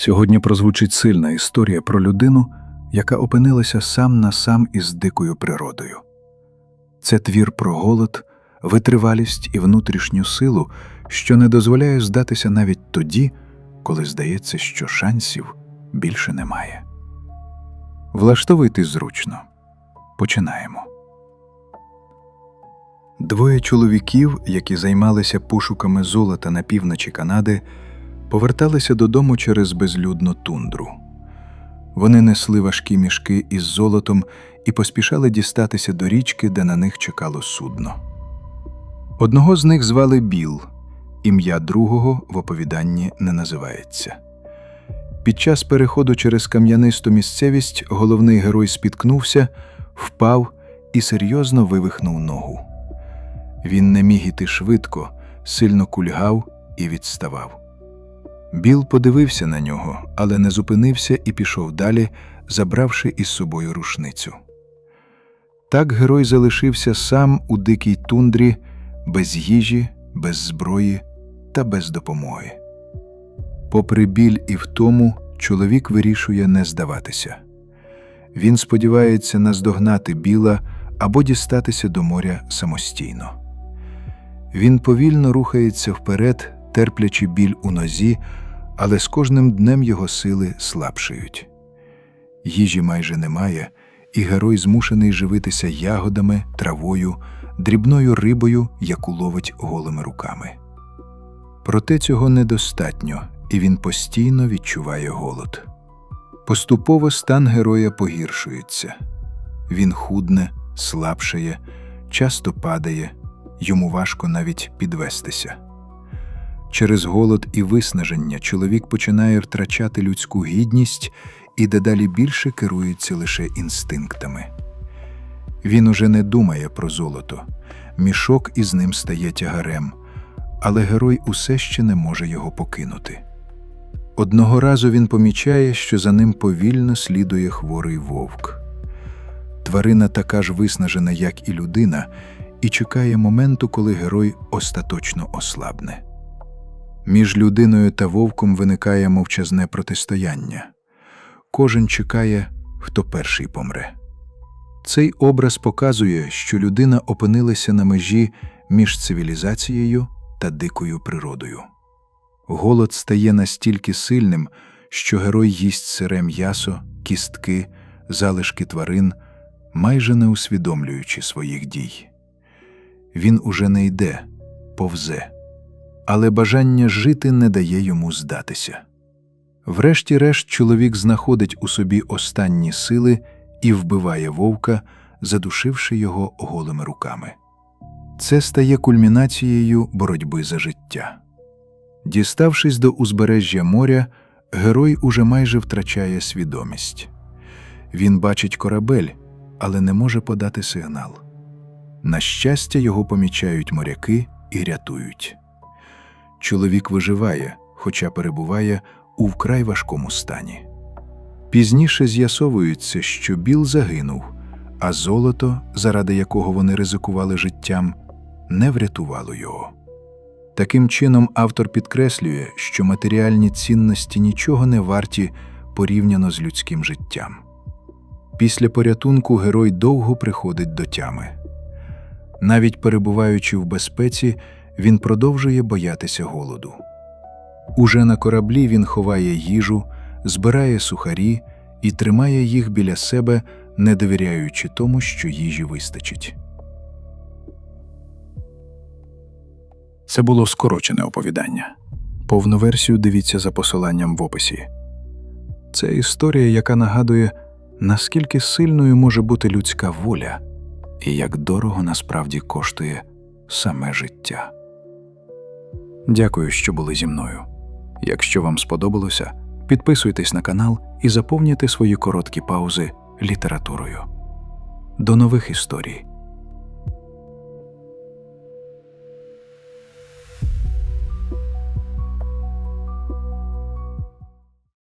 Сьогодні прозвучить сильна історія про людину, яка опинилася сам на сам із дикою природою. Це твір про голод, витривалість і внутрішню силу, що не дозволяє здатися навіть тоді, коли здається, що шансів більше немає. Влаштовуйтесь зручно. Починаємо. Двоє чоловіків, які займалися пошуками золота на півночі Канади, поверталися додому через безлюдну тундру. Вони несли важкі мішки із золотом і поспішали дістатися до річки, де на них чекало судно. Одного з них звали Біл, ім'я другого в оповіданні не називається. Під час переходу через кам'янисту місцевість головний герой спіткнувся, впав і серйозно вивихнув ногу. Він не міг іти швидко, сильно кульгав і відставав. Біл подивився на нього, але не зупинився і пішов далі, забравши із собою рушницю. Так герой залишився сам у дикій тундрі, без їжі, без зброї та без допомоги. Попри біль і втому, чоловік вирішує не здаватися. Він сподівається наздогнати біла або дістатися до моря самостійно. Він повільно рухається вперед, терплячи біль у нозі, але з кожним днем його сили слабшають. Їжі майже немає, і герой змушений живитися ягодами, травою, дрібною рибою, яку ловить голими руками. Проте цього недостатньо, і він постійно відчуває голод. Поступово стан героя погіршується. Він худне, слабшає, часто падає, йому важко навіть підвестися. Через голод і виснаження чоловік починає втрачати людську гідність і дедалі більше керується лише інстинктами. Він уже не думає про золото, мішок із ним стає тягарем, але герой усе ще не може його покинути. Одного разу він помічає, що за ним повільно слідує хворий вовк. Тварина така ж виснажена, як і людина, і чекає моменту, коли герой остаточно ослабне. Між людиною та вовком виникає мовчазне протистояння. Кожен чекає, хто перший помре. Цей образ показує, що людина опинилася на межі між цивілізацією та дикою природою. Голод стає настільки сильним, що герой їсть сире м'ясо, кістки, залишки тварин, майже не усвідомлюючи своїх дій. Він уже не йде, повзе, але бажання жити не дає йому здатися. Врешті-решт, чоловік знаходить у собі останні сили і вбиває вовка, задушивши його голими руками. Це стає кульмінацією боротьби за життя. Діставшись до узбережжя моря, герой уже майже втрачає свідомість. Він бачить корабель, але не може подати сигнал. На щастя, його помічають моряки і рятують. Чоловік виживає, хоча перебуває у вкрай важкому стані. Пізніше з'ясовується, що Біл загинув, а золото, заради якого вони ризикували життям, не врятувало його. Таким чином, автор підкреслює, що матеріальні цінності нічого не варті порівняно з людським життям. Після порятунку герой довго приходить до тями. Навіть перебуваючи в безпеці, він продовжує боятися голоду. Уже на кораблі він ховає їжу, збирає сухарі і тримає їх біля себе, не довіряючи тому, що їжі вистачить. Це було скорочене оповідання. Повну версію дивіться за посиланням в описі. Це історія, яка нагадує, наскільки сильною може бути людська воля і як дорого насправді коштує саме життя. Дякую, що були зі мною. Якщо вам сподобалося, підписуйтесь на канал і заповнюйте свої короткі паузи літературою. До нових історій!